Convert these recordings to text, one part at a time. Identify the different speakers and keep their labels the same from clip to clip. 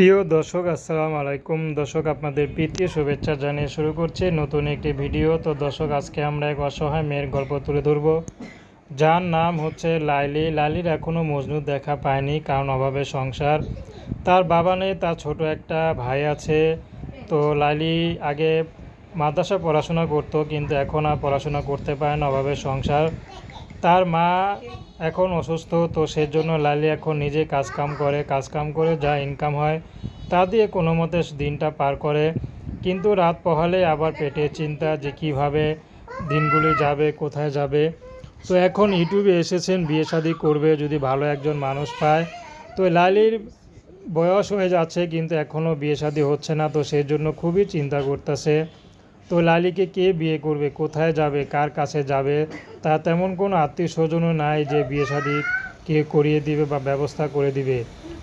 Speaker 1: প্রিয় দর্শক, আসসালামু আলাইকুম। দর্শক, আপনাদের প্রীতি শুভেচ্ছা জানিয়ে শুরু করছি নতুন একটি ভিডিও। তো দর্শক, আজকে আমরা এক অসহায় মেয়ের গল্প তুলে ধরব। যার নাম হচ্ছে লাইলি। লাইলির এখনও মজনু দেখা পায়নি কারণ অভাবে সংসার। তার বাবা নেই, তার ছোট একটা ভাই আছে। তো লাইলি আগে মাদ্রাসা পড়াশোনা করতো, কিন্তু এখন আর পড়াশোনা করতে পারে না, অভাবে সংসার। তার মা এখন অসুস্থ, তো সেজন্য লালি এখন নিজে কাজকাম করে কাজকাম করে যা ইনকাম হয় তা দিয়ে কোনো মতে দিনটা পার করে। কিন্তু রাত পোহালে আবার পেটে চিন্তা যে কীভাবে দিনগুলি যাবে, কোথায় যাবে। তো এখন ইউটিউবে এসেছেন, বিয়ে শাদি করবে যদি ভালো একজন মানুষ পায়। তো লালির বয়স হয়ে যাচ্ছে কিন্তু এখনও বিয়ে শাদি হচ্ছে না, তো সেই জন্য খুবই চিন্তা করতেছে। তো লালিকে কে বিয়ে করবে? কোথায় যাবে? কার কাছে যাবে? তা তেমন কোনো আত্মীয় স্বজনও নাই যে বিয়ে শাদি কে করিয়ে দিবে বা ব্যবস্থা করে দিবে।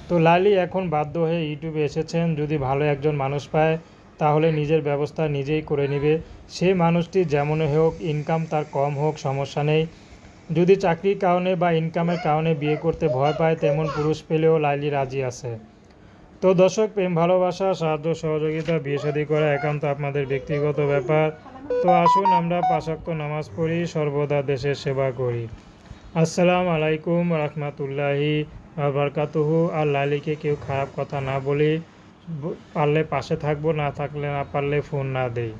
Speaker 1: তো লালি এখন বাধ্য হয়ে ইউটিউবে এসেছেন, যদি ভালো একজন মানুষ পায়, তাহলে নিজের ব্যবস্থা নিজেই করে নেবে। সে মানুষটি যেমনই হোক ইনকাম তার কম হোক, সমস্যা নেই। যদি চাকরির কারণে বা ইনকামের কারণে বিয়ে করতে ভয় পায়, তেমন পুরুষ পেলেও লাইলি রাজি আছে। তো দর্শক, প্রেম, ভালোবাসা, সাহায্য, সহযোগিতা, বিয়ে শাদী করা একান্ত আপনাদের ব্যক্তিগত ব্যাপার। তো আসুন আমরা পাশাক্ত নামাজ পড়ি, সর্বদা দেশের সেবা করি। আসসালাম আলাইকুম রহমাতুল্লাহি বারকাতুহু। আর লালিকে কেউ খারাপ কথা না বলি, পারলে পাশে থাকব, না থাকলে না পারলে ফোন না দেই।